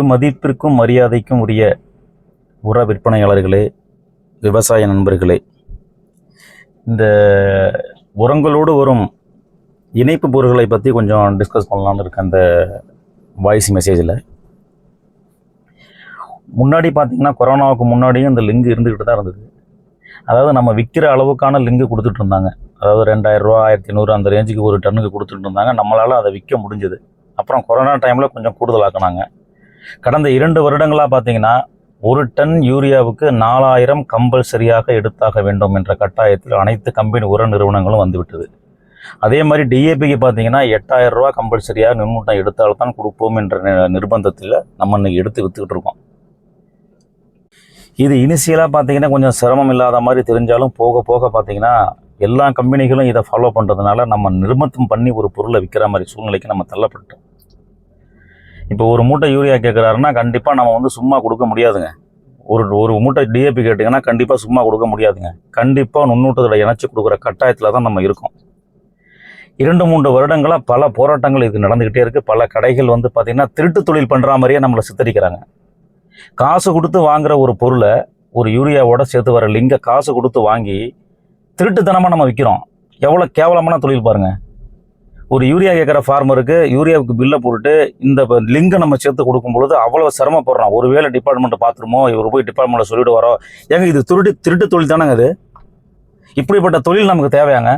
மதிப்பிற்கும் மரியாதைக்கும் உரிய உர விற்பனையாளர்களே விவசாய நண்பர்களே இந்த உரங்களோடு வரும் இணைப்பு பொருட்களை பற்றி கொஞ்சம் டிஸ்கஸ் பண்ணலான்னு இருக்கேன் அந்த வாய்ஸ் மெசேஜில் முன்னாடி பார்த்திங்கன்னா கொரோனாவுக்கு முன்னாடியும் இந்த லிங்கு இருந்துக்கிட்டு தான் இருந்தது. அதாவது நம்ம விற்கிற அளவுக்கான லிங்கு கொடுத்துட்டு இருந்தாங்க. அதாவது ரெண்டாயிரம் ரூபா ஆயிரத்தி நூறு அந்த ரேஞ்சுக்கு ஒரு டன்னுக்கு கொடுத்துட்டு இருந்தாங்க. நம்மளால் அதை விற்க முடிஞ்சது. அப்புறம் கொரோனா டைமில் கொஞ்சம் கூடுதலாக்குனாங்க. கடந்த இரண்டு வருடங்களாக பார்த்தீங்கன்னா ஒரு டன் யூரியாவுக்கு நாலாயிரம் கம்பல்சரியாக எடுத்தாக வேண்டும் என்ற கட்டாயத்தில் அனைத்து கம்பெனி உர நிறுவனங்களும் வந்துவிட்டது. அதே மாதிரி டிஏபிக்கு பார்த்தீங்கன்னா எட்டாயிரம் ரூபா கம்பல்சரியாக நிர்மூட்டம் எடுத்தால்தான் கொடுப்போம் என்ற நிர்பந்தத்தில் நம்ம இன்னைக்கு எடுத்து விற்றுக்கிட்டு இருக்கோம். இது இனிஷியலாக பார்த்தீங்கன்னா கொஞ்சம் சிரமம் இல்லாத மாதிரி தெரிஞ்சாலும் போக போக பார்த்தீங்கன்னா எல்லா கம்பெனிகளும் இதை ஃபாலோ பண்ணுறதுனால நம்ம நிர்பந்தம் பண்ணி ஒரு பொருளை விற்கிற மாதிரி சூழ்நிலைக்கு நம்ம தள்ளப்பட்டோம் இப்போ ஒரு மூட்டை யூரியா கேட்குறாருன்னா கண்டிப்பாக நம்ம வந்து சும்மா கொடுக்க முடியாதுங்க. ஒரு ஒரு மூட்டை டிஏபி கேட்டிங்கன்னா கண்டிப்பாக சும்மா கொடுக்க முடியாதுங்க. கண்டிப்பாக நுண்ணூட்டத்தில் இணைச்சி கொடுக்குற கட்டாயத்தில் தான் நம்ம இருக்கோம். இரண்டு மூன்று வருடங்களாக பல போராட்டங்கள் இது நடந்துக்கிட்டே இருக்குது பல கடைகள் வந்து பார்த்திங்கன்னா திருட்டு தொழில் பண்ணுற மாதிரியே நம்மளை சித்தரிக்கிறாங்க. காசு கொடுத்து வாங்குற ஒரு பொருளை ஒரு யூரியாவோட சேர்த்து வர லிங்கை காசு கொடுத்து வாங்கி திருட்டுத்தனமாக நம்ம விற்கிறோம் எவ்வளோ கேவலமான தொழில் பாருங்கள் ஒரு யூரியா கேட்குற ஃபார்மருக்கு யூரியாவுக்கு பில்லை போட்டுட்டு இந்த லிங்கை நம்ம சேர்த்து கொடுக்கும் பொழுது அவ்வளோ சிரமப்படுறோம் ஒருவேளை டிபார்ட்மெண்ட்டை பார்த்துருமோ இவர் போய் டிபார்ட்மெண்ட்டில் சொல்லிட்டு வரோம் ஏங்க இது திருட்டு திருட்டு தொழில் தானேங்க இது? இப்படிப்பட்ட தொழில் நமக்கு தேவையாங்க?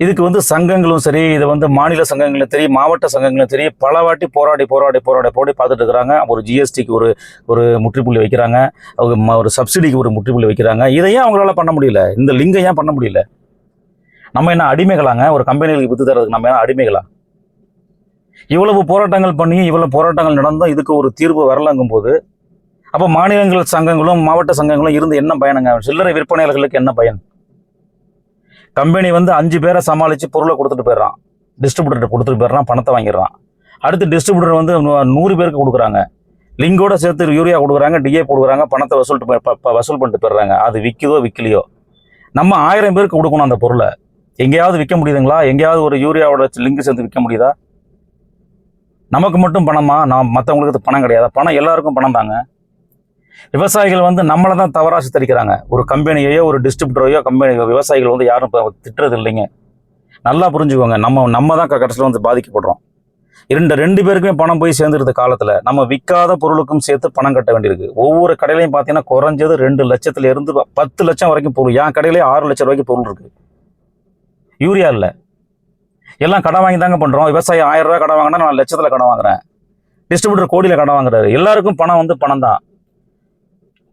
இதுக்கு வந்து சங்கங்களும் சரி இது வந்து மாநில சங்கங்களும் சரி மாவட்ட சங்கங்களும் சரி பல வாட்டி போராடி போராடி போராடி போராடி பார்த்துட்டு இருக்கிறாங்க. ஒரு ஜிஎஸ்டிக்கு ஒரு ஒரு முற்றுப்புள்ளி வைக்கிறாங்க. அவங்க ஒரு சப்சிடிக்கு ஒரு முற்றுப்புள்ளி வைக்கிறாங்க. இதை ஏன் அவங்களால பண்ண முடியல? இந்த லிங்கை ஏன் பண்ண முடியல? நம்ம என்ன அடிமைகளாங்க? ஒரு கம்பெனிகளுக்கு வித்து தரதுக்கு நம்ம என்ன அடிமைகளா? இவ்வளவு போராட்டங்கள் பண்ணி இவ்வளவு போராட்டங்கள் நடந்தும் இதுக்கு ஒரு தீர்வு வரலங்கும் போது அப்போ மாநிலங்கள் சங்கங்களும் மாவட்ட சங்கங்களும் இருந்து என்ன பயனுங்க? சில்லறை விற்பனையாளர்களுக்கு என்ன பயன்? கம்பெனி வந்து அஞ்சு பேரை சமாளித்து பொருளை கொடுத்துட்டு போயிடுறான். டிஸ்ட்ரிபியூட்டர் கொடுத்துட்டு போயிடுறான் பணத்தை வாங்கிடுறான். அடுத்து டிஸ்ட்ரிபியூட்டர் வந்து நூ- நூறு பேருக்கு கொடுக்குறாங்க. லிங்கோட சேர்த்து யூரியா கொடுக்குறாங்க டிஏ கொடுக்குறாங்க பணத்தை வசூல் வசூல் பண்ணிட்டு போயிடுறாங்க. அது விற்கிதோ விற்கலையோ நம்ம ஆயிரம் பேருக்கு கொடுக்கணும் அந்த பொருளை. எங்கேயாவது விற்க முடியுதுங்களா? எங்கேயாவது ஒரு யூரியாவோட லிங்க் சேர்ந்து விற்க முடியுதா? நமக்கு மட்டும் பணமா? நான் மற்றவங்களுக்கு பணம் கிடையாது? பணம் எல்லாருக்கும் பணம் தாங்க. விவசாயிகள் வந்து நம்மளை தான் தவறாக சித்தரிக்கிறாங்க. ஒரு கம்பெனியையோ ஒரு டிஸ்ட்ரிபியூட்டரையோ கம்பெனி விவசாயிகள் வந்து யாரும் இப்போ திட்டுறது இல்லைங்க. நல்லா புரிஞ்சுக்கோங்க. நம்ம நம்ம தான் கடைசியில் வந்து பாதிக்கப்படுறோம். இரண்டு ரெண்டு பேருக்குமே பணம் போய் சேர்ந்துருந்த காலத்தில். நம்ம விற்காத பொருளுக்கும் சேர்த்து பணம் கட்ட வேண்டியிருக்கு. ஒவ்வொரு கடையிலையும் பார்த்தீங்கன்னா குறைஞ்சது ரெண்டு லட்சத்துல இருந்து பத்து லட்சம் வரைக்கும் பொருள். என் கடையிலேயே ஆறு லட்சம் ரூபாய்க்கு பொருள் இருக்குது யூரியா இல்லை. எல்லாம் கடன் வாங்கி தாங்க பண்ணுறோம் விவசாயம் ஆயிரம் ரூபாய் கடன் வாங்கினா நான் லட்சத்தில் கடன் வாங்குறேன். டிஸ்ட்ரிபியூட்டர் கோடியில் கடன் வாங்குறாரு. எல்லாருக்கும் பணம் வந்து பணம் தான்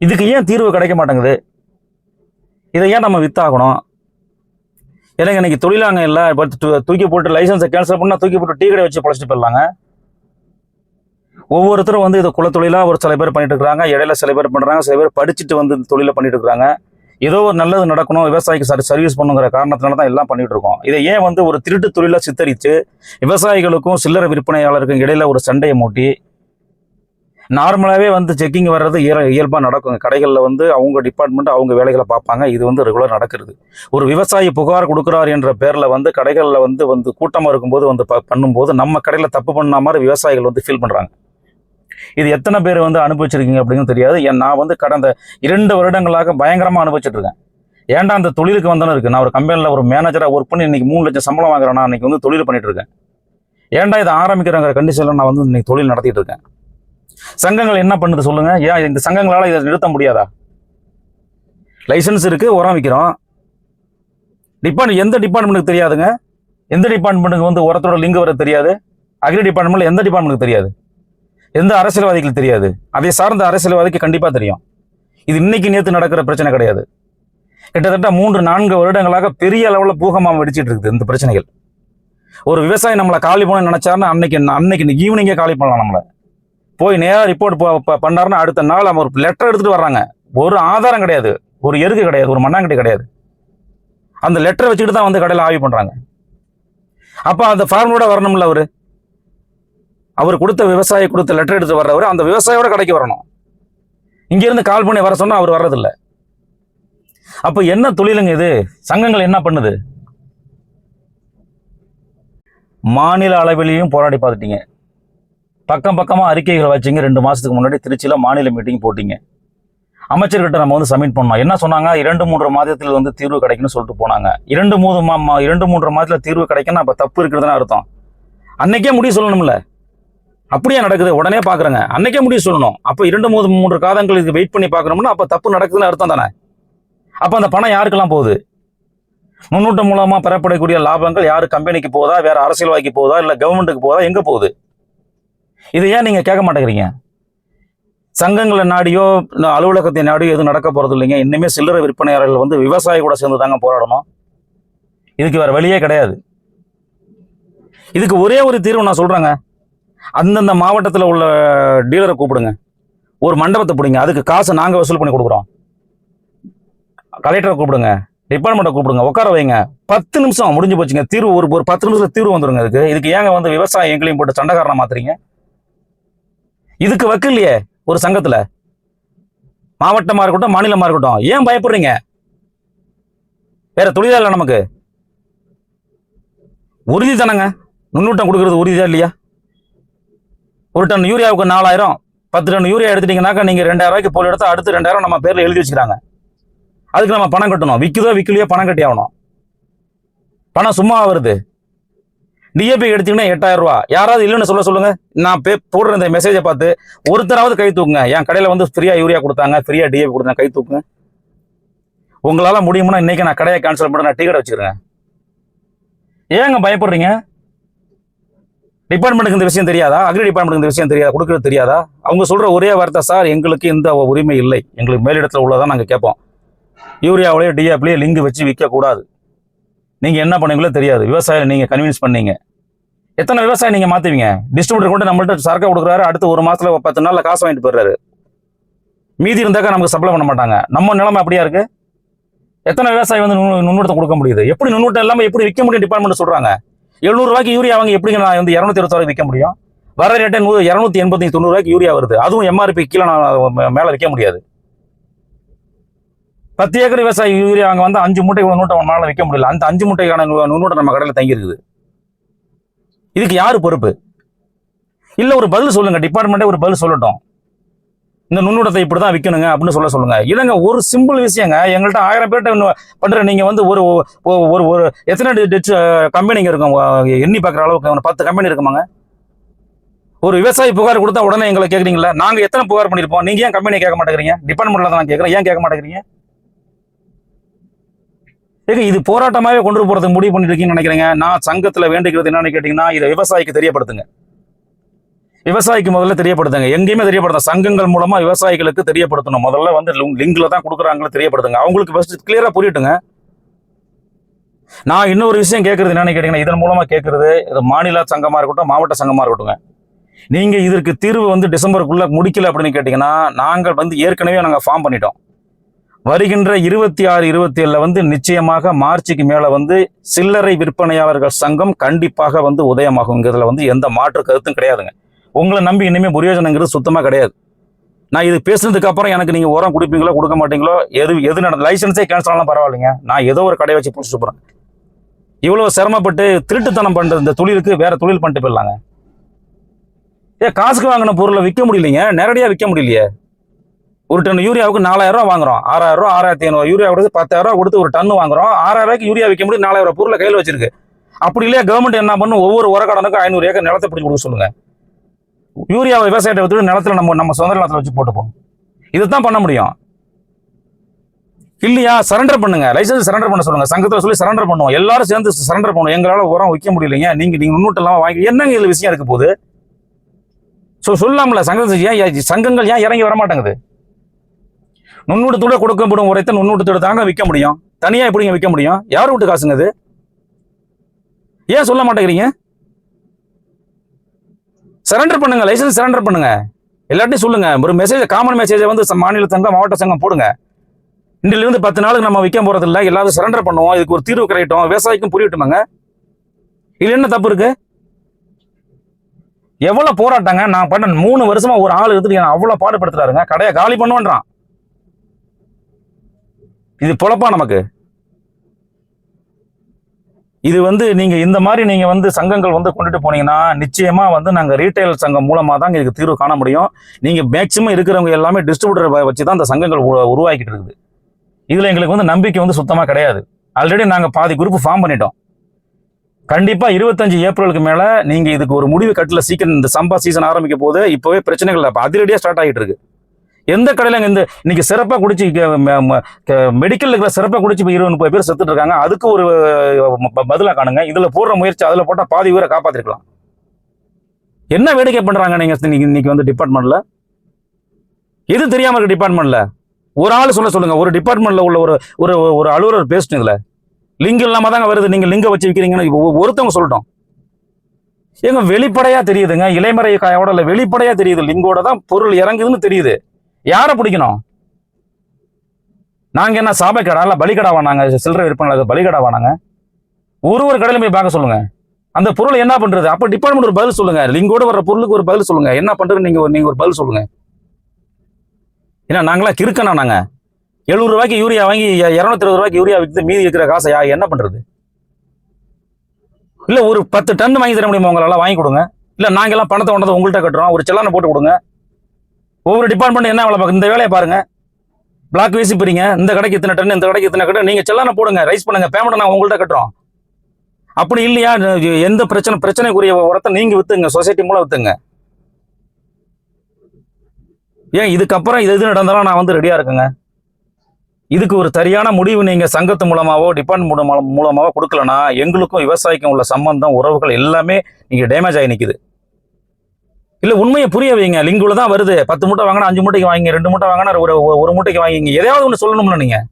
இதுக்கு ஏன் தீர்வு கிடைக்க மாட்டேங்குது? இதை ஏன் நம்ம வித்தாகணும்? எனக்கு இன்னைக்கு தொழிலாங்க இல்லை இப்போ தூக்கி போட்டு லைசன்ஸை கேன்சல் பண்ணால் தூக்கி போட்டு டீ கடை வச்சு பழச்சிட்டு போயிடலாங்க. ஒவ்வொருத்தரும் வந்து இதை குலத்தொழிலாக ஒரு சில பேர் பண்ணிட்டு இருக்கிறாங்க. இடையில சில பேர் பண்ணுறாங்க சில பேர் படிச்சுட்டு வந்து தொழிலை பண்ணிட்டு இருக்கிறாங்க. ஏதோ ஒரு நல்லது நடக்கணும் விவசாயிக்கு சரி சர்வீஸ் பண்ணுங்கிற காரணத்தினால தான் எல்லாம் பண்ணிட்டு இருக்கோம். இதை ஏன் வந்து ஒரு திருட்டு தொழிலாக சித்தரித்து விவசாயிகளுக்கும் சில்லறை விற்பனையாளருக்கும் இடையில ஒரு சண்டையை மூட்டி நார்மலாகவே வந்து செக்கிங் வர்றது இய இயல்பாக நடக்குங்க கடைகளில் வந்து அவங்க டிபார்ட்மெண்ட் அவங்க வேலைகளை பார்ப்பாங்க. இது வந்து ரெகுலர் நடக்கிறது. ஒரு விவசாயி புகார் கொடுக்குறார் என்ற பேரில் வந்து கடைகளில் வந்து வந்து கூட்டமாக இருக்கும்போது வந்து ப- பண்ணும்போது நம்ம கடையில் தப்பு பண்ண மாதிரி விவசாயிகள் வந்து ஃபீல் பண்ணுறாங்க இது எத்தனை பேர் வந்து அனுபவிச்சிருக்கீங்க அப்படின்னு தெரியாது. ஏன் நான் வந்து கடந்த இரண்டு வருடங்களாக பயங்கரமாக அனுபவிச்சுட்டு இருக்கேன் ஏன்டா அந்த தொழிலுக்கு வந்தனும் இருக்கு. நான் ஒரு கம்பெனியில் ஒரு மேனேஜராக ஒர்க் பண்ணி இன்னைக்கு மூணு லட்சம் சம்பளம் வாங்குறேன். நான் வந்து தொழில் பண்ணிட்டு இருக்கேன் ஏன்டா இதை ஆரம்பிக்கிறங்கிற கண்டிஷனில் நான் வந்து இன்னைக்கு தொழில் நடத்திட்டு இருக்கேன் சங்கங்கள் என்ன பண்ணுது சொல்லுங்க. ஏன் இந்த சங்கங்களால இதை நிறுத்த முடியாதா? லைசன்ஸ் இருக்கு உரம் விற்கிறோம் டிபார்ட்மெண்ட் எந்த டிபார்ட்மெண்ட்டுக்கு தெரியாதுங்க? எந்த டிபார்ட்மெண்ட்டுக்கு வந்து உரத்தோட லிங்க் வர தெரியாது? அக்ரி டிபார்ட்மெண்ட்ல எந்த டிபார்ட்மெண்ட்டுக்கு தெரியாது? எந்த அரசியல்வாதிகள் தெரியாது. அதை சார்ந்த அரசியல்வாதிக்கு கண்டிப்பாக தெரியும். இது இன்னைக்கு நேற்று நடக்கிற பிரச்சனை கிடையாது. கிட்டத்தட்ட மூன்று நான்கு வருடங்களாக பெரிய அளவில் பூகமாக வெடிச்சிட்டு இருக்குது இந்த பிரச்சனைகள். ஒரு விவசாயி நம்மளை காலி பண்ண நினைச்சாருன்னா அன்னைக்கு அன்னைக்கு ஈவினிங்கே காலி பண்ணலாம் நம்மளை. போய் நேராக ரிப்போர்ட் பண்ணாருன்னா அடுத்த நாள் அவங்க ஒரு லெட்டர் எடுத்துகிட்டு வர்றாங்க. ஒரு ஆதாரம் கிடையாது. ஒரு எருக்கு கிடையாது. ஒரு மண்ணாங்கட்டி கிடையாது. அந்த லெட்டரை வச்சுக்கிட்டு தான் வந்து கடையில் ஆய்வு பண்ணுறாங்க அப்போ அந்த ஃபார்மரோட வரணும்ல அவர்? அவர் கொடுத்த விவசாயி கொடுத்த லெட்டர் எடுத்து வர்றவர் அந்த விவசாயியோட கடைக்கு வரணும். இங்கேருந்து கால் பண்ணி வர சொன்னால் அவர் வர்றதில்ல. அப்போ என்ன தொழிலுங்க இது? சங்கங்கள் என்ன பண்ணுது? மாநில அளவிலையும் போராடி பார்த்துட்டீங்க. பக்கம் பக்கமாக அறிக்கைகள் வச்சிங்க. ரெண்டு மாதத்துக்கு முன்னாடி திருச்சியில் மாநில மீட்டிங் போட்டிங்க. அமைச்சர்கிட்ட நம்ம வந்து சப்மிட் பண்ணோம். என்ன சொன்னாங்க? இரண்டு மூன்று மாதத்தில் வந்து தீர்வு கிடைக்கும்னு சொல்லிட்டு போனாங்க. இரண்டு மூணு மா இரண்டு மூன்று மாதத்தில் தீர்வு கிடைக்குன்னா அப்போ தப்பு இருக்கிறதுன்னு அர்த்தம். அன்னைக்கே முடிவு சொல்லணும்ல. அப்படியே நடக்குது. உடனே பார்க்குறேங்க அன்னைக்கே முடிவு சொல்லணும். அப்போ இரண்டு மூணு மூன்று காதங்கள் இது வெயிட் பண்ணி பார்க்குறோம்னா அப்போ தப்பு நடக்குதுன்னு அர்த்தம் தானே? அப்போ அந்த பணம் யாருக்கெல்லாம் போகுது? முன்னூட்டம் மூலமாக பெறப்படக்கூடிய லாபங்கள் யாரு? கம்பெனிக்கு போதா வேற அரசியல்வாதிக்கு போதா இல்லை கவர்மெண்ட்டுக்கு போதா எங்கே போகுது? இதை ஏன் நீங்கள் கேட்க மாட்டேங்கிறீங்க? சங்கங்களை நாடியோ அலுவலகத்தை நாடியோ எதுவும் நடக்க போறது இல்லைங்க. இன்னுமே சில்லறை விற்பனையாளர்கள் வந்து விவசாயி கூட சேர்ந்து தாங்க போராடணும். இதுக்கு வேற வழியே கிடையாது. இதுக்கு ஒரே ஒரு தீர்வு நான் சொல்றேங்க. அந்தந்த மாவட்டத்தில் உள்ள டீலரை கூப்பிடுங்க. ஒரு மண்டபத்தை பிடிங்க. அதுக்கு காசு நாங்கள் வசூல் பண்ணி கொடுக்குறோம். கலெக்டரை கூப்பிடுங்க. டிபார்ட்மெண்ட்டை கூப்பிடுங்க. உட்கார வைங்க. பத்து நிமிஷம் முடிஞ்சு போச்சுங்க. தீர்வு ஒரு ஒரு பத்து நிமிஷத்தில் தீர்வு வந்துருங்க இதுக்கு. இதுக்கு ஏங்க வந்து விவசாயம் எங்களையும் போட்டு சண்டைக்காரனை மாத்துறீங்க? இதுக்கு வக்கில்லையே ஒரு சங்கத்துல. மாவட்டமா இருக்கட்டும் மாநிலமா இருக்கட்டும். ஏன் பயப்படுறீங்க? வேற தொழிலா இல்லை நமக்கு? உறுதி தானங்க நுண்ணூட்டம் கொடுக்கறது உறுதியா இல்லையா? ஒரு டன் யூரியாவுக்கு நாலாயிரம் பத்து டன் யூரியா எடுத்துட்டீங்கன்னாக்கா நீங்கள் ரெண்டாயிரம் ரூபாய்க்கு போல் எடுத்தால் அடுத்து ரெண்டாயிரம் நம்ம பேரில் எழுதி வச்சுக்கிறாங்க. அதுக்கு நம்ம பணம் கட்டணும். விற்குதோ விற்கலையோ பணம் கட்டி ஆகணும். பணம் சும்மா வருது. டிஏபி எடுத்தீங்கன்னா எட்டாயிரம் ரூபா. யாராவது இல்லைன்னு சொல்ல சொல்லுங்க. நான் பே போடுற இந்த மெசேஜை பார்த்து ஒருத்தராவது கை தூக்குங்க. என் கடையில் வந்து ஃப்ரீயாக யூரியா கொடுத்தாங்க. ஃப்ரீயாக டிஏபி கொடுத்தாங்க கை தூக்குங்க. உங்களால் முடியும்னா இன்றைக்கி நான் கடையை கேன்சல் பண்ண நான் டிக்கெட் வச்சுக்கிறேன். ஏங்க பயப்படுறீங்க? டிபார்ட்மெண்ட்டுக்கு இந்த விஷயம் தெரியாதா? அக்ரி டிபார்ட்மெண்ட்டுக்கு இந்த விஷயம் தெரியாதா? கொடுக்கறது தெரியாதா? அவங்க சொல்ற ஒரே வார்த்தை சார் எங்களுக்கு இந்த உரிமை இல்லை. எங்களுக்கு மேலிடத்தில் உள்ளதான் நாங்கள் கேட்போம். யூரியாவிலேயே டிஏபிலேயே லிங்க் வச்சு விற்கக்கூடாது. நீங்கள் என்ன பண்ணுவீங்களோ தெரியாது. விவசாயிகளை நீங்கள் கன்வின்ஸ் பண்ணீங்க. எத்தனை விவசாயம் நீங்கள் மாற்றுவீங்க டிஸ்ட்ரிபியூட்டர் கொண்டு நம்மள்ட்ட சரக்கை கொடுக்குறாரு. அடுத்து ஒரு மாதத்தில் ஒரு பத்து நாளில் காசு வாங்கிட்டு போயிடுறாரு. மீதி இருந்தாக்கா நமக்கு சப்ளை பண்ண மாட்டாங்க. நம்ம நிலைமை அப்படியா இருக்குது எத்தனை விவசாயி வந்து நுண்ணு- நுண்ணூட்டத்தை கொடுக்க முடியுது? எப்படி நுண்ணூட்டம் இல்லாமல் எப்படி விற்க முடியும் டிபார்ட்மெண்ட் சொல்கிறாங்க எழுநூறுவாய்க்கு யூரியா வாங்கி எப்படிங்க நான் வந்து இரநூத்தி இருபத்தி விற்க முடியும்? வர ரேட்டை நூறு இரநூத்தி எண்பத்தி தொண்ணூறுவாய்க்கு யூரியா வருது. அதுவும் எம்ஆர்பி கீழே நான் மேலே மேல விற்க முடியாது. பத்து ஏக்கர் விவசாயி யூரியா அங்கே வந்து அஞ்சு மூட்டை நூட்டை மேலே விற்க முடியல. அந்த அஞ்சு மூட்டைக்கான நூ- நம்ம கடையில் தங்கியிருக்குது. இதுக்கு யார் பொறுப்பு? இல்லை ஒரு பதில் சொல்லுங்க. டிபார்ட்மெண்ட்டே ஒரு பதில் சொல்லட்டும். இந்த நுண்ணூட்டத்தை இப்படி தான் விற்கணுங்க அப்படின்னு சொல்ல சொல்லுங்க. இல்லைங்க ஒரு சிம்பிள் விஷயங்க. எங்கள்கிட்ட ஆயிரம் பேர்ட்ட இன்னும் பண்ற நீங்கள் வந்து ஒரு ஒ- ஒரு ஒரு எத்தனை டிச் கம்பெனிங்க இருக்கும் எண்ணி பார்க்குற அளவுக்கு ஒரு பத்து கம்பெனி இருக்குமாங்க? ஒரு விவசாயி புகார் கொடுத்தா உடனே எங்களை கேட்குறீங்களா நாங்கள் எத்தனை புகார் பண்ணியிருப்போம் நீங்கள் ஏன் கம்பெனி கேட்க மாட்டேங்கிறீங்க? டிபார்ட்மெண்ட்டில் தான் நான் கேட்குறேன். ஏன் கேட்க மாட்டேங்கிறீங்க? ஏங்க இது போராட்டமாகவே கொண்டு போகிறதுக்கு முடிவு பண்ணிட்டு இருக்கீங்கன்னு நினைக்கிறேங்க. நான் சங்கத்தில் வேண்டிக்கிறது என்னன்னு கேட்டிங்கன்னா இதை விவசாயிக்கு தெரியப்படுத்துங்க. விவசாயிக்கு முதல்ல தெரியப்படுத்துங்க. எங்கேயுமே தெரியப்படுத்த சங்கங்கள் மூலமா விவசாயிகளுக்கு தெரியப்படுத்தணும். முதல்ல வந்து லிங்க்ல தான் கொடுக்குறாங்களே தெரியப்படுத்துங்க. அவங்களுக்கு ஃபர்ஸ்ட் கிளியரா புரியட்டுங்க. நான் இன்னொரு விஷயம் கேட்கறது என்னன்னு கேட்டீங்கன்னா இதன் மூலமா கேட்கறது இது மாநில சங்கமா இருக்கட்டும் மாவட்ட சங்கமா இருக்கட்டும்ங்க நீங்க இதற்கு தீர்வு வந்து டிசம்பருக்குள்ள முடிக்கல அப்படின்னு கேட்டீங்கன்னா நாங்கள் வந்து ஏற்கனவே நாங்கள் ஃபார்ம் பண்ணிட்டோம். வருகின்ற இருபத்தி ஆறு இருபத்தி ஏழுல வந்து நிச்சயமாக மார்ச்சுக்கு மேல வந்து சில்லறை விற்பனையாளர்கள் சங்கம் கண்டிப்பாக வந்து உதயமாகுங்கிறதுல வந்து எந்த மாற்று கருத்தும் கிடையாதுங்க. உங்களை நம்பி இனிமேல் புரியோஜனங்கிறது சுத்தமாக கிடையாது. நான் இது பேசுனதுக்கு அப்புறம் எனக்கு நீங்கள் உரம் கொடுப்பீங்களோ கொடுக்க மாட்டீங்களோ எது எது நடந்த லைசன்ஸே கேன்சல் ஆனாலும் பரவாயில்லைங்க. நான் ஏதோ ஒரு கடையை வச்சு பிடிச்சிட்டு போகிறேன் இவ்வளோ சிரமப்பட்டு திருட்டுத்தனம் பண்ணுற இந்த தொழிலுக்கு வேற தொழில் பண்ணிட்டு போயிடலாங்க. ஏ காசுக்கு வாங்கின பொருளை விற்க முடியலைங்க. நேரடியாக விற்க முடியலையே. ஒரு டன் யூரியாவுக்கு நாலாயிரம் ரூபா வாங்குறோம். ஆறாயிரம் ரூபா ஆறாயிரத்தி ஐநூறு யூரியா கொடுத்து பத்தாயிரம் கொடுத்து ஒரு டன் வாங்குறோம். ஆறாயிரம் ரூபாய்க்கு யூரியா விற்க முடியும் நாலாயிரம் பொருளை கையில் வச்சிருக்கு. அப்படி இல்லையா கவர்மெண்ட் என்ன பண்ணும்? ஒவ்வொரு உரக்கடனுக்கும் ஐநூறு ஏக்கர் நிலத்தை பிடிச்சி கொடுக்க சொல்லுங்க. யூரியாவை விவசாயத்தை விட்டு நிலத்துல நம்ம நம்ம சொந்த நிலத்தில் வச்சு போட்டுப்போம். இதுதான் பண்ண முடியும். இல்லையா? சரண்டர் பண்ணுங்க. லைசன்ஸ் சரண்டர் பண்ண சொல்லுங்க. சங்கத்தில் சொல்லி சரண்டர் பண்ணுவோம். எல்லாரும் சேர்ந்து சரண்டர் பண்ணுவோம். எங்களால் உரம் விற்க முடியலைங்க நீங்க நீங்க நுண்ணூட்டெல்லாம் வாங்கி என்னங்க இதில் விஷயம் இருக்க போகுது? ஸோ சொல்லாமல சங்கத்தை ஏன் சங்கங்கள் ஏன் இறங்கி வர மாட்டேங்குது நுண்ணூட்டத்தோட கொடுக்கப்படும் உரைத்த நுண்ணூட்டத்தோட தாங்க விற்க முடியும். தனியாக எப்படிங்க விற்க முடியும்? யார் விட்டு காசுங்க அது ஏன் சொல்ல மாட்டேங்கிறீங்க? சரண்டர் பண்ணுங்க லைசன்ஸ் சரண்டர் பண்ணுங்க. எல்லாத்தையும் சொல்லுங்க ஒரு மெசேஜ் காமன் மெசேஜை வந்து ச- மாநில சங்கம் மாவட்ட சங்கம் போடுங்க. இன்றிலிருந்து பத்து நாளுக்கு நம்ம விற்க போறது இல்லை எல்லாரும் சரண்டர் பண்ணுவோம். இதுக்கு ஒரு தீர்வு கிடையட்டும் விவசாயிக்கும் புரியட்டுமாங்க? இதுல என்ன தப்பு இருக்கு? எவ்வளவு போராட்டங்க? நான் பண்ண மூணு வருஷமா ஒரு ஆள் எடுத்துட்டு அவ்வளவு பாடுபடுத்துறாருங்க. கடையை காலி பண்ணுவேன்றான். இது பொழப்பா நமக்கு. இது வந்து நீங்க இந்த மாதிரி நீங்க வந்து சங்கங்கள் வந்து கொண்டுட்டு போனீங்கன்னா நிச்சயமா வந்து நாங்க ரீட்டைல் சங்கம் மூலமா தான் இதுக்கு தீர்வு காண முடியும். நீங்க மேக்சிமம் இருக்கிறவங்க எல்லாமே டிஸ்ட்ரிபியூட்டர் வச்சு தான் அந்த சங்கங்கள் உருவாக்கிட்டு இருக்குது. இதுல எங்களுக்கு வந்து நம்பிக்கை வந்து சுத்தமா கிடையாது. ஆல்ரெடி நாங்க பாதி குரூப் ஃபார்ம் பண்ணிட்டோம். கண்டிப்பா இருபத்தஞ்சு ஏப்ரலுக்கு மேல நீங்க இதுக்கு ஒரு முடிவு கட்டல சீக்கிரம் இந்த சம்பா சீசன் ஆரம்பிக்க போது இப்பவே பிரச்சனைகள் அதிரடியா ஸ்டார்ட் ஆகிட்டு இருக்கு. எந்த கடையில் இந்த இன்னைக்கு சிறப்பாக குடிச்சு மெடிக்கல் இருக்கிற சிறப்பாக குடிச்சு இருபது முப்பது பேர் செத்துட்டு இருக்காங்க. அதுக்கு ஒரு பதிலாக காணுங்க. இதில் போடுற முயற்சி அதில் போட்டால் பாதி உயிரை காப்பாற்றிருக்கலாம் என்ன வேடிக்கை பண்ணுறாங்க நீங்கள் இன்னைக்கு வந்து டிபார்ட்மெண்ட்ல எது தெரியாமல் இருக்கு டிபார்ட்மெண்ட்டில் ஒரு ஆள் சொல்ல சொல்லுங்க. ஒரு டிபார்ட்மெண்ட்ல உள்ள ஒரு ஒரு ஒரு அலுவலர் பேசணும் இதில். லிங்க் இல்லாமல் தாங்க வருது. நீங்க லிங்க வச்சு விற்கிறீங்கன்னு ஒருத்தவங்க சொல்லட்டும். எங்க வெளிப்படையா தெரியுதுங்க. இளைமறை காயோட இல்லை வெளிப்படையா தெரியுது. லிங்கோட தான் பொருள் இறங்குதுன்னு தெரியுது. யாரை பிடிக்கணும்? நாங்க என்ன சாபக்கடா? இல்ல பலிகடாவா வாங்க சில்லறை விற்பனை பலிகடாவா வாங்க ஒரு ஒரு கடையில போய் பார்க்க சொல்லுங்க. அந்த பொருள் என்ன பண்றது? அப்ப டிபார்ட்மெண்ட் ஒரு பதில் சொல்லுங்க. லிங்கோட வர்ற பொருளுக்கு ஒரு பதில் சொல்லுங்க. என்ன பண்றது நீங்க நீங்க ஒரு பதில் சொல்லுங்க. ஏன்னா நாங்களா கிறுக்கனா நாங்க? எழுபது ரூபாய்க்கு யூரியா வாங்கி இரநூத்தி இருபது ரூபாய்க்கு யூரியா விற்று மீதி இருக்கிற காசை என்ன பண்றது? இல்ல ஒரு பத்து டன் வாங்கி தர முடியுமா உங்களால? வாங்கி கொடுங்க. இல்ல நாங்கெல்லாம் பணத்தை கொண்டது உங்கள்கிட்ட கட்டுறோம். ஒரு செல்லான போட்டு கொடுங்க. ஒவ்வொரு டிபார்ட்மெண்ட் என்ன வேலை பார்க்க இந்த வேலையை பாருங்க. பிளாக் வீசி போறீங்க இந்த கடைக்கு இத்தனை டன் இந்த கடைக்கு இத்தனை கடை நீங்க செல்லான போடுங்க. ரைஸ் பண்ணுங்க. பேமெண்ட் நாங்கள் உங்கள்கிட்ட கட்டுறோம். அப்படி இல்லையா? எந்த பிரச்சனை பிரச்சனைக்குரிய உரத்தை நீங்க வித்துங்க. சொசைட்டி மூலம் வித்துங்க. ஏன் இதுக்கப்புறம் இது எது நடந்தாலும் நான் வந்து ரெடியா இருக்குங்க. இதுக்கு ஒரு சரியான முடிவு நீங்க சங்கத்து மூலமாவோ டிபார்ட்மெண்ட் மூலமா- மூலமாவோ கொடுக்கலனா எங்களுக்கும் விவசாயிக்கும் உள்ள சம்பந்தம் உறவுகள் எல்லாமே நீங்க டேமேஜ் ஆகி நிற்குது இல்ல உண்மையை புரிய வைங்க. லிங்குல தான் வருது. பத்து மூட்டை வாங்கினா அஞ்சு மூட்டைக்கு வாங்கிங்க ரெண்டு மூட்டை வாங்கினா ஒரு ஒரு- ஒரு மூட்டைக்கு வாங்கிங்க. எதையாவது ஒன்று சொல்லணும்ல நீங்க?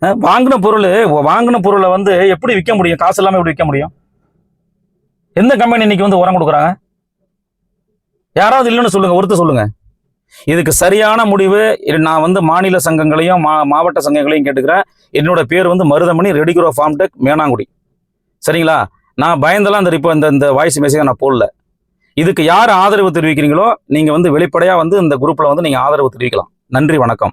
வாங்கின பொருள் வாங்கின பொருளை வந்து எப்படி விற்க முடியும்? காசு இல்லாமல் எப்படி விற்க முடியும்? எந்த கம்பெனி இன்னைக்கு வந்து உரம் கொடுக்குறாங்க? யாராவது இல்லைன்னு சொல்லுங்க ஒருத்தர் சொல்லுங்க. இதுக்கு சரியான முடிவு இது நான் வந்து மாநில சங்கங்களையும் மா மாவட்ட சங்கங்களையும் கேட்டுக்கிறேன். என்னோட பேர் வந்து மருதமணி ரெடிகுரோ ஃபார்ம் டெக் மேனாங்குடி. சரிங்களா? நான் பயந்தெல்லாம் இந்த இப்போ இந்த இந்த வாய்ஸ் மெசேஜை நான் போடல. இதுக்கு யார் ஆதரவு தெரிவிக்கிறீங்களோ நீங்கள் வந்து வெளிப்படையாக வந்து இந்த குரூப்பில் வந்து நீங்கள் ஆதரவு தெரிவிக்கலாம். நன்றி வணக்கம்.